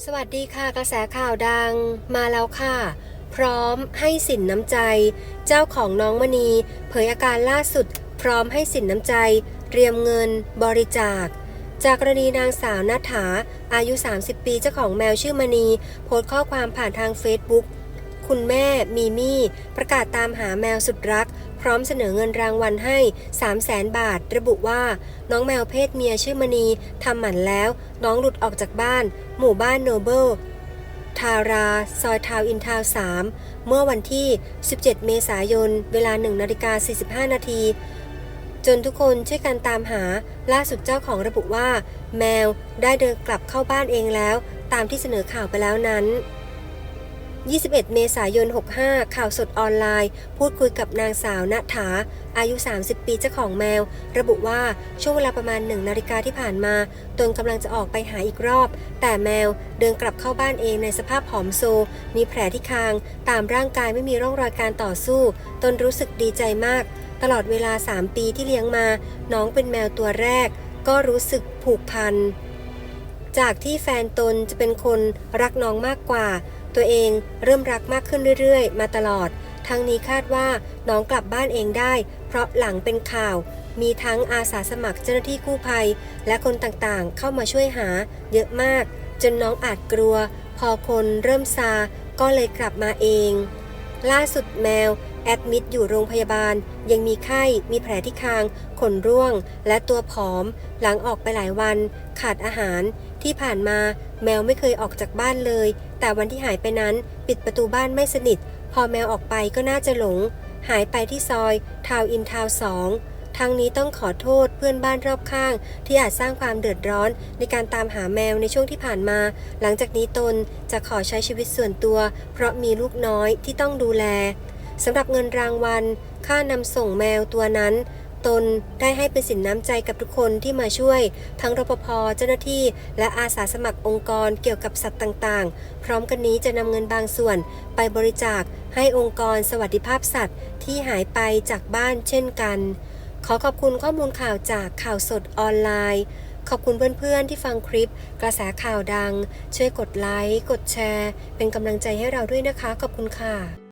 สวัสดีค่ะกระแสข่าวดังมาแล้วค่ะ พร้อมให้สินน้ำใจ เจ้าของน้องมณี เผยอาการล่าสุด พร้อมให้สินน้ำใจ เตรียมเงิน บริจาค จากกรณีนางสาวนัฐาอายุ 30 ปีเจ้าของแมวชื่อมณี โพสต์ข้อความผ่านทางเฟซบุ๊กคุณแม่มีมี่ ประกาศตามหาแมวสุดรัก พร้อมเสนอเงินรางวัลให้ 3 0 0แสนบาท ระบุว่า น้องแมวเพศเมียชื่อมณีทำหมันแล้ว น้องหลุดออกจากบ้าน หมู่บ้านโนเบิลทารา ซอยทาวอินทาว3เมื่อวันที่ 17 เมษายน เวลา1นาฬิกา45 นาที จนทุกคนช่วยกันตามหา ล่าสุดเจ้าของระบุว่า แมวได้เดินกลับเข้าบ้านเองแล้ว ตามที่เสนอข่าวไปแล้วนั้น 21 เมษายน 65 ข่าวสดออนไลน์ พูดคุยกับนางสาวณฐาอายุ 30 ปีเจ้าของแมว ระบุว่าช่วงเวลาประมาณ1นาฬิกาที่ผ่านมา ตนกำลังจะออกไปหาอีกรอบ แต่แมวเดินกลับเข้าบ้านเองในสภาพผอมโซ มีแผลที่คาง ตามร่างกายไม่มีร่องรอยการต่อสู้ ตนรู้สึกดีใจมาก ตลอดเวลา 3 ปีที่เลี้ยงมา น้องเป็นแมวตัวแรก ก็รู้สึกผูกพัน จากที่แฟนตนจะเป็นคนรักน้องมากกว่า ตัวเองเริ่มรักมากขึ้นเรื่อยๆ มาตลอด ทั้งนี้คาดว่าน้องกลับบ้านเองได้ เพราะหลังเป็นข่าว มีทั้งอาสาสมัครเจ้าหน้าที่กู้ภัย และคนต่างๆ เข้ามาช่วยหา เยอะมาก จนน้องอาจกลัว พอคนเริ่มซา ก็เลยกลับมาเอง ล่าสุดแมวแอดมิดอยู่โรงพยาบาล ยังมีไข้ มีแผลที่คาง ขนร่วง และตัวผอม หลังออกไปหลายวัน ขาดอาหาร ที่ผ่านมาแมวไม่เคยออกจากบ้านเลย แต่วันที่หายไปนั้นปิดประตูบ้านไม่สนิท พอแมวออกไปก็น่าจะหลง หายไปที่ซอยทาวอินทาวสองทางนี้ต้องขอโทษเพื่อนบ้านรอบข้าง ที่อาจสร้างความเดือดร้อนในการตามหาแมวในช่วงที่ผ่านมา หลังจากนี้ตนจะขอใช้ชีวิตส่วนตัว เพราะมีลูกน้อยที่ต้องดูแลสำหรับเงินรางวัล ค่านำส่งแมวตัวนั้น ตนได้ให้เป็นสินน้ำใจกับทุกคนที่มาช่วย ทั้งรปภเจ้าหน้าที่ และอาสาสมัครองค์กรเกี่ยวกับสัตว์ต่างๆ พร้อมกันนี้จะนำเงินบางส่วนไปบริจาคให้องค์กรสวัสดิภาพสัตว์ที่หายไปจากบ้านเช่นกัน ขอขอบคุณข้อมูลข่าวจากข่าวสดออนไลน์ ขอบคุณเพื่อนๆที่ฟังคลิป กระแสข่าวดัง ช่วยกดไลค์ กดแชร์ เป็นกำลังใจให้เราด้วยนะคะ ขอบคุณค่ะ